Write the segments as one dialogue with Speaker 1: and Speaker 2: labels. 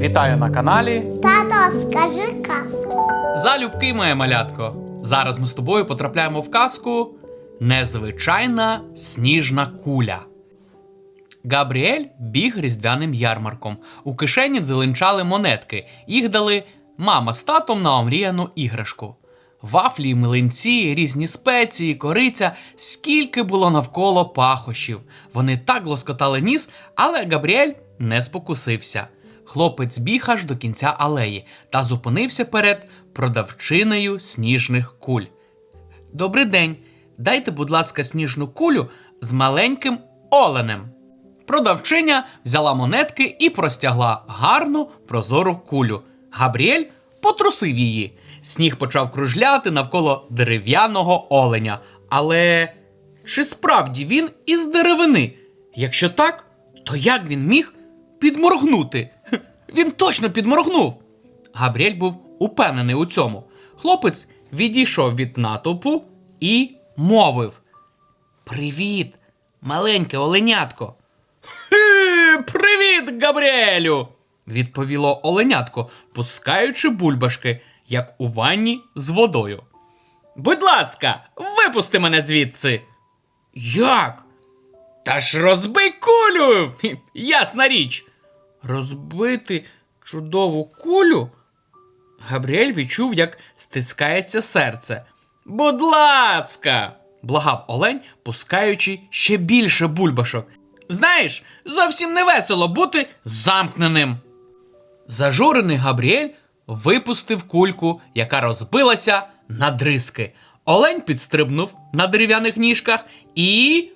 Speaker 1: Вітаю на каналі.
Speaker 2: Тато, скажи казку.
Speaker 1: Залюбки, моє малятко. Зараз ми з тобою потрапляємо в казку Незвичайна сніжна куля. Габріель біг різдвяним ярмарком. У кишені дзеленчали монетки. Їх дали мама з татом на омріяну іграшку. Вафлі, млинці, різні спеції, кориця, скільки було навколо пахощів. Вони так лоскотали ніс, але Габріель не спокусився. Хлопець біг аж до кінця алеї та зупинився перед продавчинею сніжних куль. Добрий день. Дайте, будь ласка, сніжну кулю з маленьким оленем. Продавчиня взяла монетки і простягла гарну прозору кулю. Габріель потрусив її. Сніг почав кружляти навколо дерев'яного оленя. Але чи справді він із деревини? Якщо так, то як він міг підморгнути? Він точно підморгнув. Габріель був упевнений у цьому. Хлопець відійшов від натовпу і мовив: Привіт, маленьке оленятко. «Хе, Привіт, Габріелю! відповіло оленятко, пускаючи бульбашки, як у ванні з водою. Будь ласка, випусти мене звідси. Як? Та ж розбий кулю! Ясна річ. Розбити чудову кулю? Габріель відчув, як стискається серце. Будь ласка! благав Олень, пускаючи ще більше бульбашок. Знаєш, зовсім не весело бути замкненим. Зажурений Габріель випустив кульку, яка розбилася на дризки. Олень підстрибнув на дерев'яних ніжках і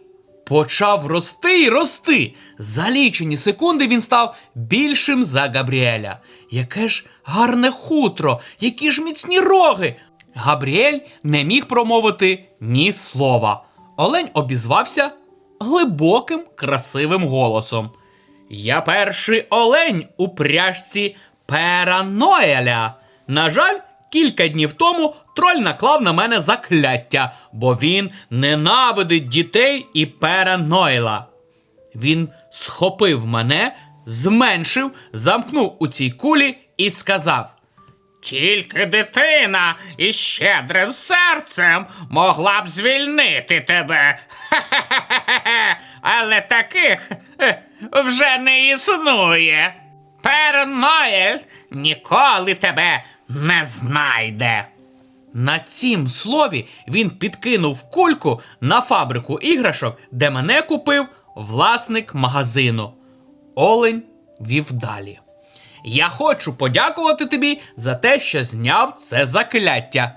Speaker 1: почав рости і рости. За лічені секунди він став більшим за Габріеля. Яке ж гарне хутро, які ж міцні роги. Габріель не міг промовити ні слова. Олень обізвався глибоким, красивим голосом. Я перший олень у пряжці Пера Ноеля. На жаль, кілька днів тому троль наклав на мене закляття, бо він ненавидить дітей і Пера Нойла. Він схопив мене, зменшив, замкнув у цій кулі і сказав: Тільки дитина із щедрим серцем могла б звільнити тебе. Хе-хе-хе-хе. Але таких вже не існує. Перноель ніколи тебе не знайде. На цім слові він підкинув кульку на фабрику іграшок, де мене купив власник магазину. Олень вів далі. Я хочу подякувати тобі за те, що зняв це закляття.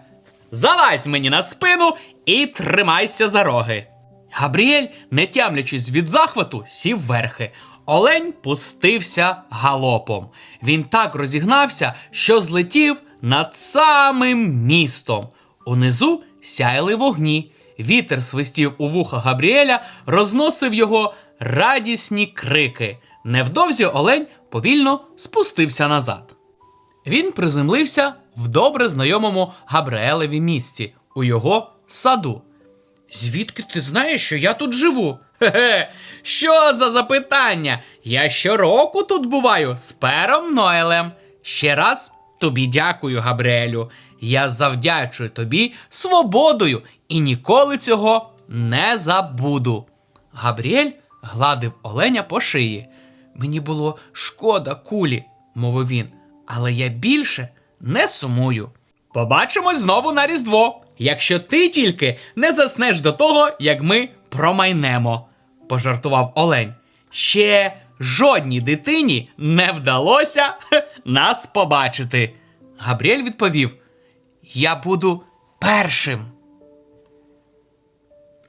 Speaker 1: Залазь мені на спину і тримайся за роги. Габріель, не тямлячись від захвату, сів верхи. Олень пустився галопом. Він так розігнався, що злетів над самим містом. Унизу сяяли вогні. Вітер свистів у вуха Габріеля, розносив його радісні крики. Невдовзі олень повільно спустився назад. Він приземлився в добре знайомому Габриелеві місті, у його саду. Звідки ти знаєш, що я тут живу? Хе-хе, що за запитання? Я щороку тут буваю з пером Ноелем. Ще раз тобі дякую, Габриелю. Я завдячую тобі свободою і ніколи цього не забуду. Габріель гладив оленя по шиї. Мені було шкода кулі, мовив він, але я більше не сумую. Побачимось знову на Різдво, якщо ти тільки не заснеш до того, як ми промайнемо, пожартував Олень. Ще жодній дитині не вдалося нас побачити. Габріель відповів: Я буду першим.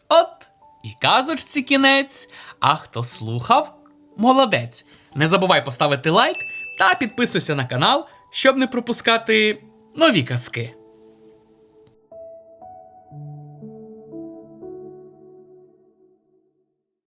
Speaker 1: От і казочці кінець. А хто слухав, молодець. Не забувай поставити лайк та підписуйся на канал, щоб не пропускати нові казки.